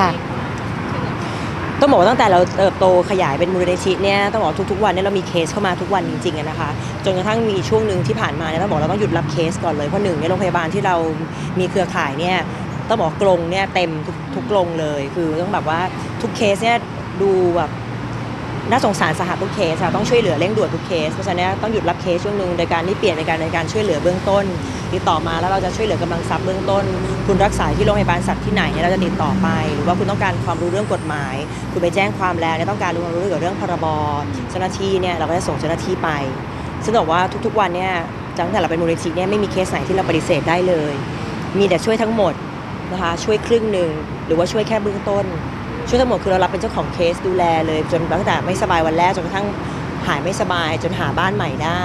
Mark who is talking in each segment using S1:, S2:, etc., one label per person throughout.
S1: ค่ะ ต้องบอกว่าตั้งแต่เราเติบโตขยายเป็นมูลนิธิเนี่ยต้องบอกทุกๆวันเนี่ยเรามีเคสเข้ามาทุกวันจริงๆอะนะคะจนกระทั่งมีช่วงหนึ่งที่ผ่านมาเนี่ยต้องบอกเราต้องหยุดรับเคสก่อนเลยเพราะหนึ่งในยโรงพยาบาลที่เรามีเครือข่ายเนี่ยต้องบอกกรงเนี่ยเต็มทุกทุกกรงเลย คือต้องแบบว่าทุกเคสเนี่ยดูแบบ น่าสงสารสาหัสทุกเคสค่ะต้องช่วยเหลือเร่งด่วนทุกเคสเพราะฉะนั้นต้องหยุดรับเคสช่วงหนึ่งโดยการที่เปลี่ยนในการในการช่วยเหลือเบื้องต้น ติดต่อมาแล้วเราจะช่วยเหลือกำลังทรัพย์เบื้องต้น คุณรักษาที่โรงพยาบาลสัตว์ที่ไหนเราจะติดต่อไป หรือว่าคุณต้องการความรู้เรื่องกฎหมาย คุณไปแจ้งความแล้วต้องการรู้ความรู้เกี่ยวกับเรื่องพรบเจ้าหน้าที่เนี่ยเราก็จะส่งเจ้าหน้าที่ไปซึ่งบอกว่าทุกๆวันเนี่ยตั้งแต่เราเป็นมูลนิธิเนี่ยไม่มีเคสไหนที่เราปฏิเสธได้เลย มีแต่ช่วยทั้งหมดนะคะช่วยครึ่งหนึ่งหรือว่าช่วยแค่เบื้องต้น ช่วยทั้งหมดคือเรารับเป็นเจ้าของเคสดูแลเลย จนตั้งแต่ไม่สบายวันแรกจนกระทั่งหายไม่สบายจนหาบ้านใหม่ได้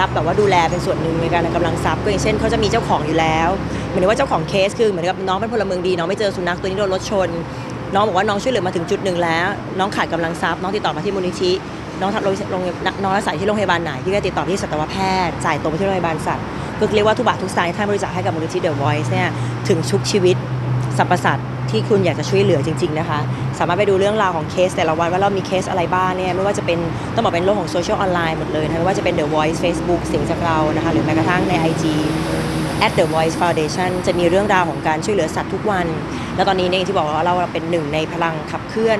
S1: รับแบบว่าดูแลเป็นส่วนหนึ่งในการกำลังทรัพย์ก็อย่างเช่นเขาจะมีเจ้าของอยู่แล้วเหมือนว่าเจ้าของเคสคือเหมือนกับน้องเป็นพลเมืองดีน้องไม่เจอสุนัขตัวนี้โดนรถชน น้องบอกว่าน้องช่วยเหลือมาถึงจุดหนึ่งแล้ว น้องขาดกำลังทรัพย์น้องติดต่อมาที่มูลนิธิน้องทำโรงโรงน้องรักษาที่โรงพยาบาลไหนที่ก็ติดต่อที่สัตวแพทย์จ่ายตรงไปที่โรงพยาบาลสัตว์ก็เรียกว่าทุกบาททุกสตางค์ที่ท่านบริจาคให้กับมูลนิธิเดอะวอยซ์เนี่ยถึงชุกชีวิต สรรพสัตว์ที่คุณอยากจะช่วยเหลือจริง ๆ นะคะ สามารถไปดูเรื่องราวของเคส แต่ละวันว่าเรามีเคสอะไรบ้างเนี่ยไม่ว่าจะเป็นต้องบอกเป็นโลกของโซเชียลออนไลน์หมดเลยนะไม่ว่าจะเป็น The Voice Facebook เสียงจากเรานะคะ หรือแม้กระทั่งใน IG at the voice foundation จะมีเรื่องราวของการช่วยเหลือสัตว์ทุกวัน แล้วตอนนี้เนี่ยที่บอกว่าเราเป็นหนึ่งในพลังขับเคลื่อน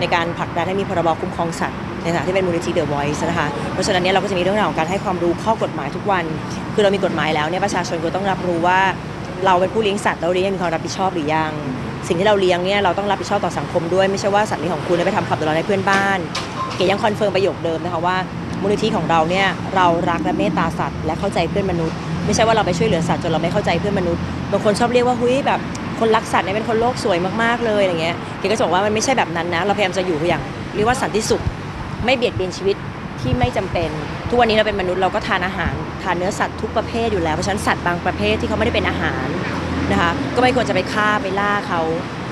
S1: ในการผลักดันให้มีพรบคุ้มครองสัตว์ในฐานะที่เป็นมูลนิธิ The Voice นะคะ เพราะฉะนั้นเนี่ยเราก็จะมีเรื่องราวของการให้ความรู้ข้อกฎหมายทุกวัน คือเรามีกฎหมายแล้วเนี่ยประชาชนก็ต้องรับรู้ว่า เราเป็นผู้เลี้ยงสัตว์เราเลี้ยงมีความรับผิดชอบหรือยัง สิ่งที่เราเลี้ยงเนี่ยเราต้องรับผิดชอบต่อสังคมด้วยไม่ใช่ว่าสัตว์เลี้ยงของคุณไปทำความเดือดร้อนให้เพื่อนบ้านเก๋ยังคอนเฟิร์มประโยคเดิมนะคะว่ามูลนิธิของเราเนี่ยเรารักและเมตตาสัตว์และเข้าใจเพื่อนมนุษย์ ไม่ใช่ว่าเราไปช่วยเหลือสัตว์จนเราไม่เข้าใจเพื่อนมนุษย์บางคนชอบเรียกว่าหุ้ยแบบคนรักสัตว์เนี่ยเป็นคนโลกสวยมากๆเลยอะไรเงี้ยเก๋ก็จะบอกว่ามันไม่ใช่แบบนั้นนะ เราพยายามจะอยู่อย่างเรียกว่าสันติสุข ไม่เบียดเบียนชีวิตที่ไม่จำเป็น ทุกวันนี้เราเป็นมนุษย์เราก็ทานอาหารทานเนื้อสัตว์ทุกประเภทอยู่แล้วเพราะฉะนั้นสัตว์บางประเภทที่เขาไม่ได้เป็นอาหารนะคะก็ไม่ควรจะไปฆ่าไปล่าเขา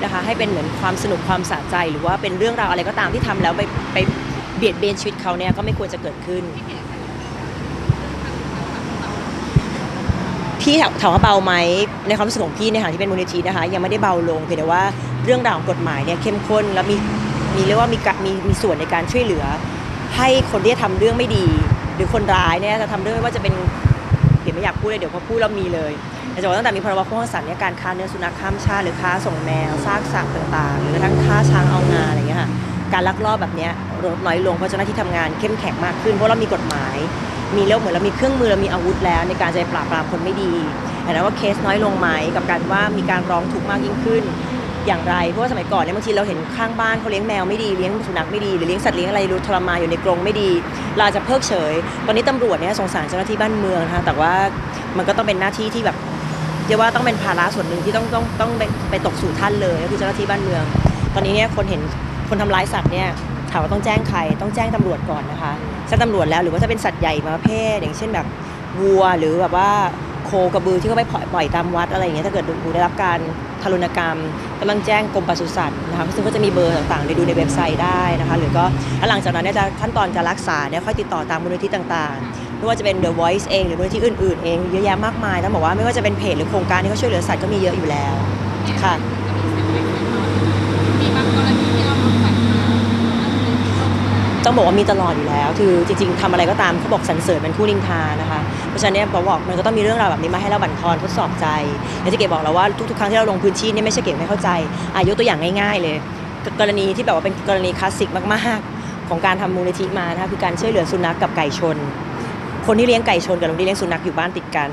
S1: นะคะให้เป็นเหมือนความสนุกความสะใจ หรือว่าเป็นเรื่องราวอะไรก็ตามที่ทำแล้วไปไปเบียดเบียนชีวิตเขาเนี่ยก็ไม่ควรจะเกิดขึ้น พี่ถามถามว่าเบาไหมในความรู้สึกของพี่ในฐานะที่เป็นมูลนิธินะคะยังไม่ได้เบาลงเพียงแต่ว่าเรื่องราวของกฎหมายเนี่ยเข้มข้นแล้วมีมีเรียกว่ามีมีมีส่วนในการช่วยเหลือ ให้คนที่ทำเรื่องไม่ดี รือคนร้ายเนี่ยจะทำเรื่องไม่ว่าจะเป็นเดี๋ยวไม่อยากพูดเลยเดี๋ยวพอพูดแล้วมีเลยแต่จะบอกตั้งแต่มีพรบคุ้มครองสัตว์เนี่ยการค้าเนื้อสุนัขข้ามชาติหรือค้าส่งแมวซากสัตว์ต่างๆ หรือกระทั่งค้าช้างเอางาอะไรอย่างเงี้ยค่ะการลักลอบแบบเนี้ยลดน้อยลงเพราะเจ้าหน้าที่ทำงานเข้มแข็งมากขึ้นเพราะเรามีกฎหมาย มีเรื่องเหมือนเรามีเครื่องมือเรามีอาวุธแล้ว ในการจะปราบปรามคนไม่ดีแต่นะว่าเคสน้อยลงไหมกับการว่ามีการร้องทุกข์มากยิ่งขึ้น อย่างไร เพราะว่าสมัยก่อนเนี่ยบางทีเราเห็นข้างบ้านเขาเลี้ยงแมวไม่ดีเลี้ยงสุนัขไม่ดีหรือเลี้ยงสัตว์เลี้ยงอะไรรู้ทรมานอยู่ในกรงไม่ดีเราจะเพิกเฉย ตอนนี้ตำรวจเนี่ยสงสารเจ้าหน้าที่บ้านเมืองนะคะแต่ว่ามันก็ต้องเป็นหน้าที่ที่แบบเรียกว่าต้องเป็นภาระส่วนหนึ่งที่ต้องต้องต้องไปตกสู่ท่านเลยก็คือเจ้าหน้าที่บ้านเมือง ตอนนี้เนี่ยคนเห็นคนทำร้ายสัตว์เนี่ยถามว่าต้องแจ้งใครต้องแจ้งตำรวจก่อนนะคะแจ้งตำรวจแล้วหรือว่าจะเป็นสัตว์ใหญ่บางประเภทอย่างเช่นแบบวัวหรือแบบว่า โคกระบือที่เขาไปปล่อยปล่อยตามวัดอะไรอย่างเงี้ยถ้าเกิดดูได้รับการทารุณกรรมก็ต้องแจ้งกรมปศุสัตว์นะคะซึ่งก็จะมีเบอร์ต่างๆได้ดูในเว็บไซต์ได้นะคะ หรือก็หลังจากนั้นเนี่ยจะขั้นตอนการรักษาเนี่ยค่อยติดต่อตามมูลนิธิต่างๆไม่ว่าจะเป็น The Voice เองหรือมูลนิธิอื่นๆเองเยอะแยะมากมายต้องบอกว่าไม่ว่าจะเป็นเพจหรือโครงการที่เขาช่วยเหลือสัตว์ก็มีเยอะอยู่แล้วค่ะ
S2: มีบางกรณีที่เอาน้องสัตว์มา
S1: ต้องบอกว่ามีตลอดอยู่แล้ว คือจริงๆทำอะไรก็ตามเขาบอกสรรเสริญเป็นคู่นินทานะคะ เพราะฉะนั้นเนี่ยบอกบอกมันก็ต้องมีเรื่องราวแบบนี้มาให้เราบั่นทอนทดสอบใจและที่เก๋บอกเราว่าทุกๆครั้งที่เราลงพื้นที่เนี่ยไม่ใช่เก๋ไม่เข้าใจอายกตัวอย่างง่าย ๆ เลย กรณีที่แบบว่าเป็นกรณีคลาสสิกมากๆ ของการทำมูลนิธิมานะคะคือการช่วยเหลือสุนัขกับไก่ชน คนที่เลี้ยงไก่ชนกับคนที่เลี้ยงสุนัขอยู่บ้านติดกัน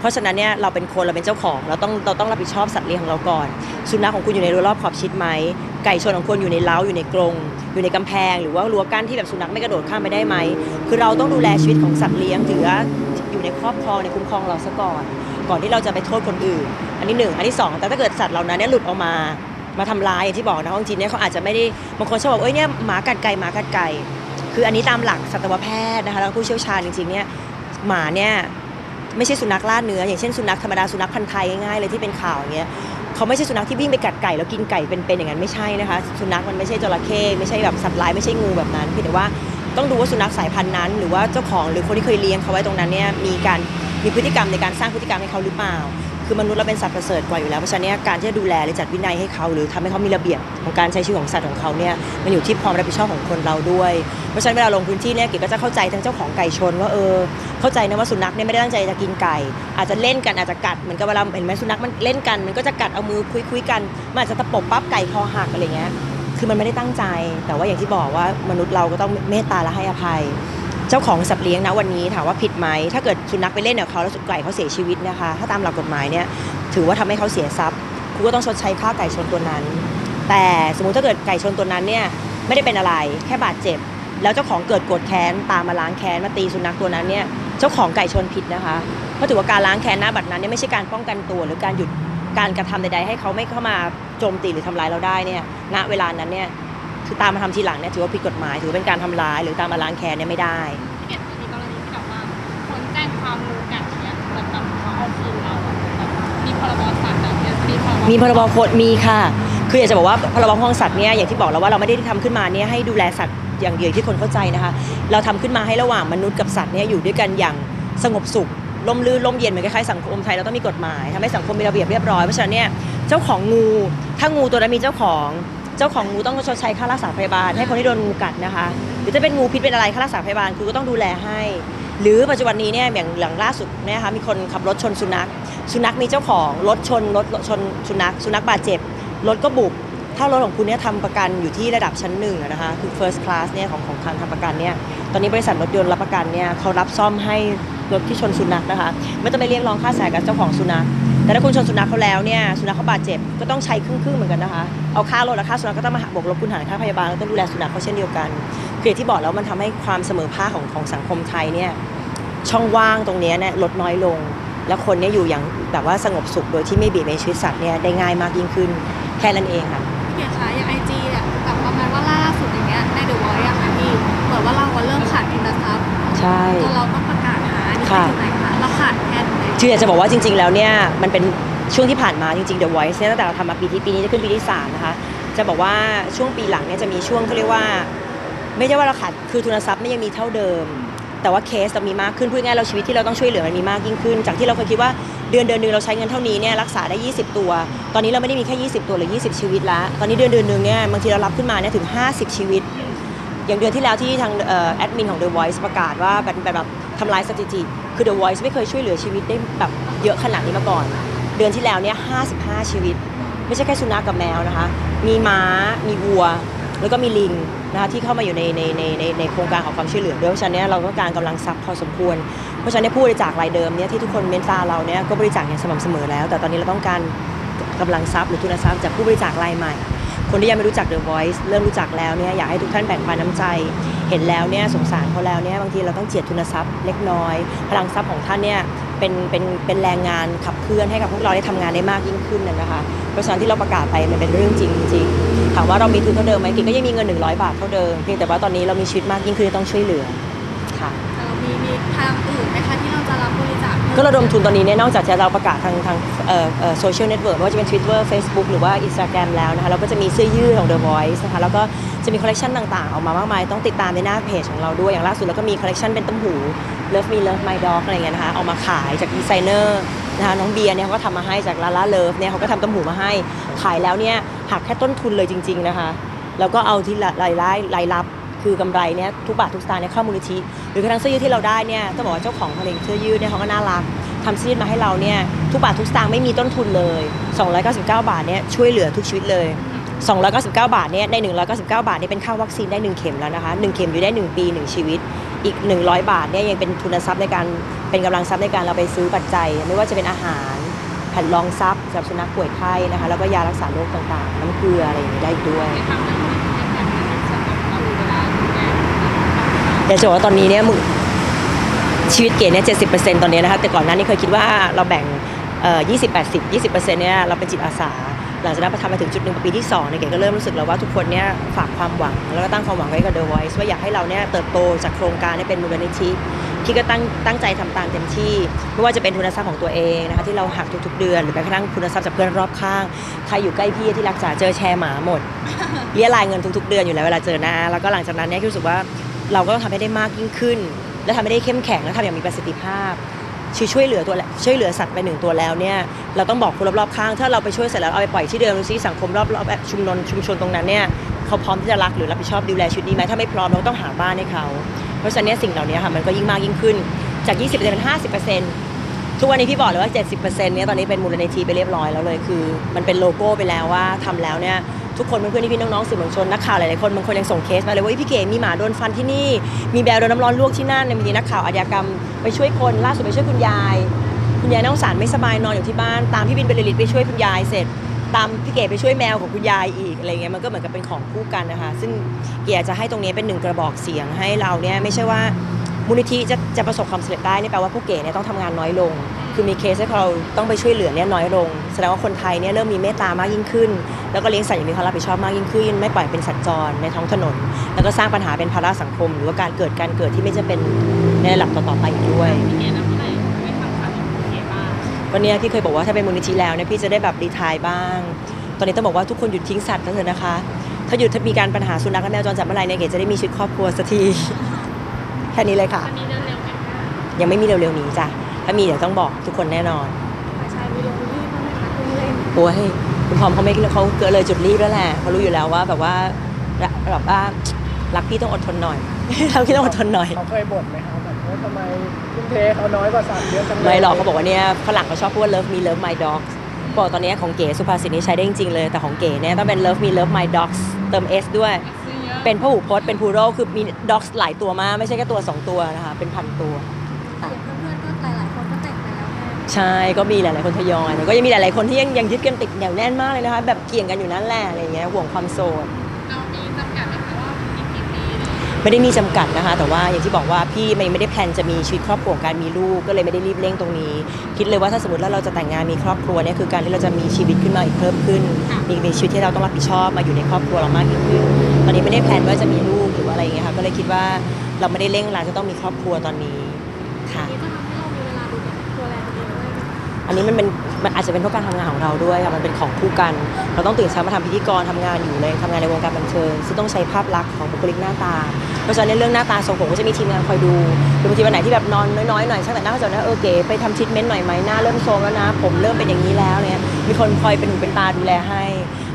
S1: เพราะฉะนั้นเนี่ยเราเป็นคนเราเป็นเจ้าของเราต้องเราต้องรับผิดชอบสัตว์เลี้ยงของเราก่อน สุนัขของคุณอยู่ในรั้วรอบขอบชิดไหมไก่ชนของคุณอยู่ในเล้าอยู่ในกรง อยู่ในกำแพง หรือว่ารั้วกั้นที่แบบสุนัขไม่กระโดดข้ามไปได้ไหม คือเราต้องดูแลชีวิตของสัตว์เลี้ยงถือว่าอยู่ในครอบครองในคุ้มครองเราซะก่อน ก่อนที่เราจะไปโทษคนอื่น อันนี้หนึ่งอันที่สองแต่ถ้าเกิดสัตว์เหล่านั้นเนี่ยหลุดออกมามาทำร้ายอย่างที่บอกนะว่าจริงๆเนี่ยเขาอาจจะไม่ได้บางคนชอบบอกเอ้ยเนี่ยหมากัดไก่หมากัดไก่คืออันนี้ตามหลักสัตวแพทย์นะคะแล้วก็ผู้เชี่ยวชาญจริงๆเนี่ยหมาเนี่ยไม่ใช่สุนัขล่าเนื้ออย่างเช่นสุนัขธรรมดาสุนัขพันธุ์ไทยง่ายๆเลยที่เป็นข่าวอย่างเงี้ย เขาไม่ใช่สุนัขที่วิ่งไปกัดไก่แล้วกินไก่เป็นๆอย่างนั้นไม่ใช่นะคะ สุนัขมันไม่ใช่จระเข้ไม่ใช่แบบสัตว์ร้ายไม่ใช่งูแบบนั้นเพียงแต่ว่าต้องดูว่าสุนัขสายพันธุ์นั้น หรือว่าเจ้าของหรือคนที่เคยเลี้ยงเขาไว้ตรงนั้นเนี่ยมีการมีพฤติกรรมในการสร้างพฤติกรรมให้เขาหรือเปล่า คือมนุษย์เราเป็นสัตว์ประเสริฐกว่าอยู่แล้วเพราะฉะนั้นการที่จะดูแลหรือจัดวินัยให้เขาหรือทำให้เขามีระเบียบของการใช้ชีวิตของสัตว์ของเขาเนี่ยมันอยู่ที่ความรับผิดชอบของคนเราด้วย เพราะฉะนั้นเวลาลงพื้นที่เนี่ยกิจก็จะเข้าใจทั้งเจ้าของไก่ชนว่าเออเข้าใจนะว่าสุนัขเนี่ยไม่ได้ตั้งใจจะกินไก่ อาจจะเล่นกันอาจจะกัดเหมือนกับเวลาเห็นไหมสุนัขมันเล่นกัน มันก็จะกัดเอามือคุยคุยกันมันอาจจะตะปบปั๊บไก่คอหักอะไรเงี้ยคือมันไม่ได้ตั้งใจ แต่ว่าอย่างที่บอกว่ามนุษย์เราก็ต้องเมตตาและให้อภัย เจ้าของสัตว์เลี้ยงนะวันนี้ถามว่าผิดไหมถ้าเกิดสุนัขไปเล่นกับเขาแล้วสุดไก่เขาเสียชีวิตนะคะ ถ้าตามหลักกฎหมายเนี่ยถือว่าทำให้เขาเสียทรัพย์คุณก็ต้องชดใช้ค่าไก่ชนตัวนั้น แต่สมมุติถ้าเกิดไก่ชนตัวนั้นเนี่ยไม่ได้เป็นอะไรแค่บาดเจ็บ แล้วเจ้าของเกิดโกรธแค้นตามมาล้างแค้นมาตีสุนัขตัวนั้นเนี่ยเจ้าของไก่ชนผิดนะคะเพราะถือว่าการล้างแค้นหน้าบัดนั้นเนี่ยไม่ใช่การป้องกันตัว หรือการหยุดการกระทำใด ๆ ให้เขาไม่เข้ามาโจมตีหรือทำร้ายเราได้เนี่ยณเวลานั้นเนี่ย คือตามมาทำทีหลังเนี่ยถือว่าผิดกฎหมาย ถือว่าเป็นการทำร้ายหรือตามมาล้างแค้นเนี่ยไม่ได้
S2: เห็นมีกรณีที่แบบว่าคนแจ้งความรู้กันเนี้ยเหมือนแบบเขาเอาคืนเราอะแบบมีพรบสัตว์แบบเนี้ยมีพรบ
S1: มีพรบโคดมีค่ะ คืออยากจะบอกว่าพรบห้องสัตว์เนี่ยอย่างที่บอกแล้วว่าเราไม่ได้ทำขึ้นมาเนี่ยให้ดูแลสัตว์อย่างเดียวที่คนเข้าใจนะคะ เราทำขึ้นมาให้ระหว่างมนุษย์กับสัตว์เนี่ยอยู่ด้วยกันอย่างสงบสุขร่มรื่นร่มเย็นเหมือนคล้ายๆสังคมไทยเราต้องมีกฎหมายทำให้สังคมมีระเบียบเรียบร้อยเพราะฉะนั้นเนี่ยเจ้าของงูถ้างูตัวนั้นมีเจ้าของ เจ้าของงูต้องชดใช้ค่ารักษาพยาบาลให้คนที่โดนงูกัดนะคะ หรือจะเป็นงูพิษเป็นอะไรค่ารักษาพยาบาลคุณก็ต้องดูแลให้ หรือปัจจุบันนี้เนี่ยอย่างหลังล่าสุดนะคะมีคนขับรถชนสุนัข สุนัขมีเจ้าของรถชนรถชนสุนัข สุนัขบาดเจ็บรถก็บุบถ้ารถของคุณเนี่ยทำประกันอยู่ที่ระดับชั้นหนึ่งนะคะคือ first class เนี่ยของของทางทำประกันเนี่ยตอนนี้บริษัทรถยนต์รับประกันเนี่ยเขารับซ่อมให้รถที่ชนสุนัขนะคะไม่ต้องไปเรียกร้องค่าเสียหายกับเจ้าของสุนัข แต่ถ้าคุณชนสุนัขเขาแล้วเนี่ยสุนัขเขาบาดเจ็บก็ต้องใช้ครึ่งๆเหมือนกันนะคะเอาค่ารถและค่าสุนัขก็ต้องมาหักบวกลบคุณหารค่าพยาบาลแล้วต้องดูแลสุนัขเขาเช่นเดียวกันคืออย่างที่บอกแล้วมันทำให้ความเสมอภาคของของสังคมไทยเนี่ยช่องว่างตรงเนี้ยเนี่ยลดน้อยลง แล้วคนเนี่ยอยู่อย่างแบบว่าสงบสุขโดยที่ไม่เบียดเบียนชีวิตสัตว์เนี่ยได้ง่ายมากยิ่งขึ้นแค่นั้นเองค่ะ
S3: พี่เกียรติคะอย่างไอจีเนี่ยแบบประมาณว่าล่าสุดอย่างเงี้ยในเดอะวอยอะค่ะพี่เหมือนว่าเราอะเริ่มขาดทุนทรัพย์
S1: ใช่
S3: จนเราต้องประกาศหาอันนี้
S1: ค่ะ
S3: ไปถึงไหนคะเราขาดแค่ไหน
S1: คืออยากจะบอกว่าจริง ๆ แล้วเนี่ยมันเป็นช่วงที่ผ่านมาจริงๆ The Voice เนี่ยตั้งแต่เราทำมาปีที่ปีนี้จะขึ้นปีที่สามนะคะจะบอกว่าช่วงปีหลังเนี่ยจะมีช่วงเขาเรียกว่า ไม่ใช่ว่าเราขาดคือทุนทรัพย์ไม่ยังมีเท่าเดิม แต่ว่าเคสเรามีมากขึ้นพูดง่ายๆเราชีวิตที่เราต้องช่วยเหลือมันมีมากยิ่งขึ้น จากที่เราเคยคิดว่าเดือนเดือนหนึงเราใช้เงินเท่านี้เนี่ยรักษาได้ 20 ตัว ตอนนี้เราไม่ได้มีแค่ 20 ตัวหรือ 20 ชีวิตละตอนนี้เดือนเดือนหนึงเนี่ยบางทีเรารับขึ้นมาเนี่ยถึง 50 ชีวิต อย่างเดือนที่แล้วที่ทางแอดมินของ The Voice ประกาศว่าแบบแบบ ทำลายสถิติ คือ The Voice ไม่เคยช่วยเหลือชีวิตได้แบบเยอะขนาดนี้มาก่อน เดือนที่แล้วเนี่ย55 ชีวิต ไม่ใช่แค่สุนัขกับแมวนะคะ มีม้า มีวัว แล้วก็มีลิงนะคะที่เข้ามาอยู่ในในในในในโครงการของความช่วยเหลือด้วยเพราะฉะนั้นเนยเราต้องการกำลังทรัพย์พอสมควร เพราะฉะนั้นผู้บริจาครายเดิมเนี่ยที่ทุกคนเมตตาเราเนี่ยก็บริจาคอย่างสม่ำเสมอแล้ว แต่ตอนนี้เราต้องการกำลังทรัพย์หรือทุนทรัพย์จากผู้บริจาครายใหม่ คนที่ยังไม่รู้จัก The Voice เริ่มรู้จักแล้วเนี่ยอยากให้ทุกท่านแบ่งปันน้ำใจ เห็นแล้วเนี่ยสงสารเขาแล้วเนี่ยบางทีเราต้องเจียดทุนทรัพย์เล็กน้อย พลังทรัพย์ของท่านเนี่ยเป็นเป็นเป็นแรงงานขับเคลื่อนให้กับพวกเราได้ทำงานได้มากยิ่งขึ้นนะนะคะเพราะฉะนั้นที่เราประกาศไปมันเป็นเรื่องจริงจริงถามว่าเรามีทุนเท่าเดิมไหมกิ๊กก็ยังมีเงิน 100 บาทเท่าเดิมเพียงแต่ว่าตอนนี้เรามีชีวิตมากยิ่งขึ้นต้องช่วยเหลือค่ะ
S3: เรามีมีทางอื่นไหมคะที่เราจะรับบริจาค
S1: ก็ระดมทุนตอนนี้เนี่ยนอกจากจะเราประกาศทางทางโซเชียลเน็ตเวิร์กไม่ว่าจะเป็น Twitter Facebook หรือว่า Instagram แล้วนะคะเราก็จะมีเสื้อยืดของ The Voice นะคะแล้วก็จะมีคอลเลคชันต่างๆ ออกมามากมาย ต้องติดตามในหน้าเพจของเราด้วย อย่างล่าสุดเราก็มีคอลเลคชันเป็นต้มหู Love Me Love My Dog อะไรเงี้ยนะคะเอามาขายจากดีไซเนอร์นะคะน้องเบียร์เนี่ยเขาก็ทำมาให้จากลาล่าเลิฟเนี่ยเขาก็ทำต้มหูมาให้ขายแล้วเนี่ยหักแค่ต้นทุนเลยจริง ๆนะคะแล้วก็เอาที่รายได้รายรับ คือกำไรเนี่ยทุกบาททุกสตางค์เนี่ยเข้ามูลนิธิ หรือกระทั่งเสื้อยืดที่เราได้เนี่ยต้องบอกว่าเจ้าของผลิตเสื้อยืดเนี่ยเขาก็น่ารักทำเสื้อยืดมาให้เราเนี่ยทุกบาททุกสตางค์ไม่มีต้นทุนเลย 299 บาทเนี่ยช่วยเหลือทุกชีวิตเลย 299 บาทเนี่ยใน 199 บาทเนี่ยเป็นค่าวัคซีนได้ 1 เข็มแล้วนะคะ 1 เข็มอยู่ได้ 1 ปี 1 ชีวิต อีก 100 บาทเนี่ยยังเป็นทุนทรัพย์ในการเป็นกำลังทรัพย์ในการเราไปซื้อปัจจัย ไม่ว่าจะเป็นอาหาร แผ่นรองทรัพย์สำหรับสุนัขป่วยไข้นะคะแล้วก็ยารักษาโรคต่างๆ น้ำเกลืออะไรอย่างนี้ได้อีกด้วย
S2: ทา
S1: อยากจะบอกว่าตอนนี้เนี่ยมึงชีวิตเก๋เนี่ยเจ็ดสิบเปอร์เซ็นต์ตอนนี้นะคะแต่ก่อนหน้านี้เคยคิดว่าเราแบ่งยี่สิบแปดสิบยี่สิบเปอร์เซ็นต์เนี่ยเราเป็นจิตอาสา หลังจากนั้นพอทำมาถึงจุดหนึ่งปีที่สองเนี่ยเก๋ก็เริ่มรู้สึกแล้วว่าทุกคนเนี่ยฝากความหวัง แล้วก็ตั้งความหวังไว้กับ The Voice ว่าอยากให้เราเนี่ยเติบโตจากโครงการให้เป็นมูลนิธิที่ก็ตั้งตั้งใจทำตามเต็มที่ ไม่ว่าจะเป็นทุนทรัพย์ของตัวเองนะคะที่เราหักทุกๆเดือน หรือแม้กระทั่งทุนทรัพย์จากเพื่อนรอบข้าง ใครอยู่ใกล้พี่ที่รักษาเจอแชร์หมาหมดเรียรายเงินทุกๆเดือนอยู่แล้วเวลาเจอหน้าแล้วก็หลังจากนั้นเนี่ยรู้สึกว่า เราก็ต้องทำให้ได้มากยิ่งขึ้น และทำให้ได้เข้มแข็งและทำอย่างมีประสิทธิภาพช่วยช่วยเหลือตัวช่วยเหลือสัตว์ไปหนึ่งตัวแล้วเนี่ยเราต้องบอกคนรอบๆข้าง ถ้าเราไปช่วยเสร็จแล้วเอาไปปล่อยที่เดิมดูซิสังคมรอบๆชุมนนชุมชนตรงนั้นเนี่ยเขาพร้อมที่จะรักหรือรับผิดชอบดูแลชุดนี้ไหมถ้าไม่พร้อมเราก็ต้องหาบ้านให้เขา เพราะฉะนั้นสิ่งเหล่านี้ค่ะมันก็ยิ่งมากยิ่งขึ้นจาก 20%เป็น50% ทุกวันนี้พี่บอกเลยว่า 70%เนี่ยตอนนี้เป็นมูลนิธิไปเรียบร้อยแล้วเลยคือ มันเป็นโลโก้ไปแล้วว่าทำแล้วเนี่ยทุกคนเพื่อนๆพี่น้องๆสื่อมวลชนนักข่าวหลายๆคนบางคนยังส่งเคสมาเลยว่าพี่เก๋มีหมาโดนฟันที่นี่มีแบลโดนน้ำร้อนลวกที่นั่นมีนักข่าวอาชญากรรมไปช่วยคนล่าสุดไปช่วยคุณยาย คุณยายน้องสารไม่สบายนอนอยู่ที่บ้าน ตามพี่บินเบลลิตไปช่วยคุณยายเสร็จ ตามพี่เก๋ไปช่วยแมวของคุณยายอีกอะไรเงี้ยมันก็เหมือนกับเป็นของคู่กันนะคะซึ่งเก๋จะให้ตรงนี้เป็นหนึ่งกระบอกเสียงให้เราเนี่ยไม่ใช่ว่า มูลนิธิจะจะประสบความสำเร็จได้นี่แปลว่าผู้เก๋เนี่ยต้องทำงานน้อยลง คือมีเคสให้เราต้องไปช่วยเหลือเนี่ยน้อยลง แสดงว่าคนไทยเนี่ยเริ่มมีเมตตามากยิ่งขึ้น แล้วก็เลี้ยงสัตว์อย่างมีความรับผิดชอบมากยิ่งขึ้น ไม่ปล่อยเป็นสัตว์จรในท้องถนน แล้วก็สร้างปัญหาเป็นภาระสังคม หรือว่าการเกิดการเกิดที่ไม่จะเป็นในระดับต่อๆไปอีกด้วย
S2: พี่เก๋นะเมื่อไหร่ไม่ทำคำพี่เก๋บ้าง
S1: ก็เนี่ยพี่เคยบอกว่าถ้าเป็นมูลนิธิแล้วเนี่ยพี่จะได้แบบรีไทายบ้าง ตอนนี้ต้องบอกว่าทุกคนหยุดทิ้งสัตว์กันเถอะนะคะ ถ้าหยุดถ้ามีการปัญหาสุนัขและแมวจรจัดเมื่อไหร่เนี่ยเก๋จะได้มีชีวิตครอบครัวสักที แค่นี้เลยค่ะ
S2: อันนี้เร็วๆไหมคะ
S1: ยังไม่มีเร็วๆนี้จ้ะ ถ้ามีเดี๋ยวต้องบอกทุกคนแน่นอน
S3: ฝ่ายชายมีลงรีบบ้างไหมคะลงเล่น
S1: โอ้ยคุณพร้อมเขาไม่เขาเกิดเลยจุดรีบแล้วแหละเขารู้อยู่แล้วว่าแบบว่าแบบว่ารักพี่ต้องอดทนหน่อย รักพี่ต้องอดทนหน่อย
S4: เขาเคยบ่นไหมครับแบบว่าทำไมทุ่มเทเขาน้อยกว่าสัตว์เยอะจังเลย
S1: ไม่หรอกเขาบอกว่าเนี่ยฝรั่งเขาชอบพูดว่า love me love my dogs บอกตอนนี้ของเก๋สุภาษิตนี้ใช้ได้จริงๆเลย แต่ของเก๋เนี่ยต้องเป็น love me love my dogs เติม s ด้วย
S2: ซื้อ เยอะ
S1: เป็นพหูพจน์เป็นพูโรคือมี dogs หลายตัวมากไม่ใช่แค่ตัว 2 ตัวนะคะ เป็นพันตัว
S3: อย่างเพื่อนๆก็หลายๆคนก็แต่งไปแล้วแม่
S1: ใช่ก็มีหลายๆคนทยอยแต่ก็ยังมีหลายๆคนที่ยังยังยึดกันติดเหนียวแน่นมากเลยนะคะ แบบเกี่ยงกันอยู่นั่นแหละอะไรอย่างเงี้ยห่วงความโสด
S2: เรามีจำกัดไหมคะว่าอีกกี่ปีเลย
S1: ไม่ได้มีจำกัดนะคะ แต่ว่าอย่างที่บอกว่าพี่ไม่ไม่ได้แพลนจะมีชีวิตครอบครัวของการมีลูกก็เลยไม่ได้รีบเร่งตรงนี้ คิดเลยว่าถ้าสมมติว่าเราจะแต่งงานมีครอบครัวเนี่ยคือการที่เราจะมีชีวิตขึ้นมาอีกเพิ่มขึ้น มีมีชีวิตที่เราต้องรับผิดชอบมาอยู่ในครอบครัวเรามากยิ่งขึ้น ตอนนี้ไม่ได้แพลนว่าจะมีลูกหรือว่าอะไรอย่างเงี้ยค่ะก็เลยคิดว่าเราไม่ได้เร่งเราจะต้องมีครอบครัวตอนนี้ค่ะ
S3: นี่จะทำให้เรามีเวลาดูแลตัวแลตัวเองด้วยไหม
S1: อันนี้มันเป็นมันอาจจะเป็นเพราะการทำงานของเราด้วยค่ะมันเป็นของคู่กัน เราต้องตื่นเช้ามาทำพิธีกรทำงานอยู่เลยทำงานในวงการบันเทิงซึ่งต้องใช้ภาพลักษณ์ของบุคลิกหน้าตา เพราะฉะนั้นในเรื่องหน้าตาทรงผมก็จะมีทีมงานคอยดูหรือบางทีวันไหนที่แบบนอนน้อยๆหน่อยช่างแต่งหน้าเขาจะบอกว่าเออเก๋ไปทำทรีทเมนต์หน่อยไหมหน้าเริ่มโทรมแล้วนะ ผมเริ่มเป็นอย่างนี้แล้วเนี่ยมีคนคอยเป็นหูเป็นตาดูแลให้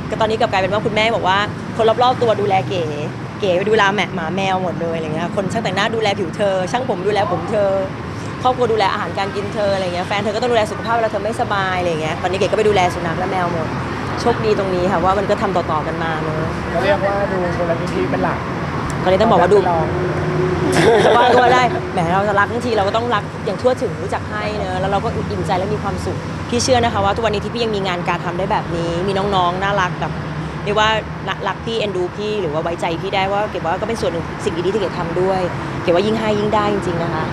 S1: ก็ตอนนี้กลับกลายเป็นว่าคุณแม่บอกว่าคนรอบๆตัวดูแลเก๋เก๋ไปดูแลแมหมาแมวหมดเลยอะไรเงี้ยคนช่างแต่งหน้าดูแลผิวเธอ ช่างผมดูแลผมเธอครอบครัวดูแลอาหารการกินเธออะไรเงี้ยแฟนเธอก็ต้องดูแลสุขภาพเวลาเธอไม่สบายอะไรเงี้ยตอนนี้เก๋ก็ไปดูแลสุนัขและแมวหมดโชคดีตรงนี้ค่ะว่ามันก็ทำต่อๆกันมาเนอะ
S4: เขาเรียกว่าดูมูลนิธิเป็นหลัก
S1: ตอนนี้ต้องบอกว่าดู
S4: ลอง
S1: จะ ว่าก็ว่าได้แหมเราจะรักบางทีเราก็ต้องรักอย่างทั่วถึงรู้จักให้เนอะแล้วเราก็อิ่มใจและมีความสุขพี่เชื่อนะคะว่าทุกวันนี้ที่พี่ยังมีงานการทำได้แบบนี้ มีน้องๆน่ารักแบบเรียกว่ารักรักพี่เอ็นดูพี่หรือว่าไว้ใจพี่ได้ว่าเก็บว่าก็เป็นส่วนหนึ่งสิ่งดีๆที่เก็บทำด้วย เก็บว่ายิ่งให้ยิ่งได้จริงๆนะคะ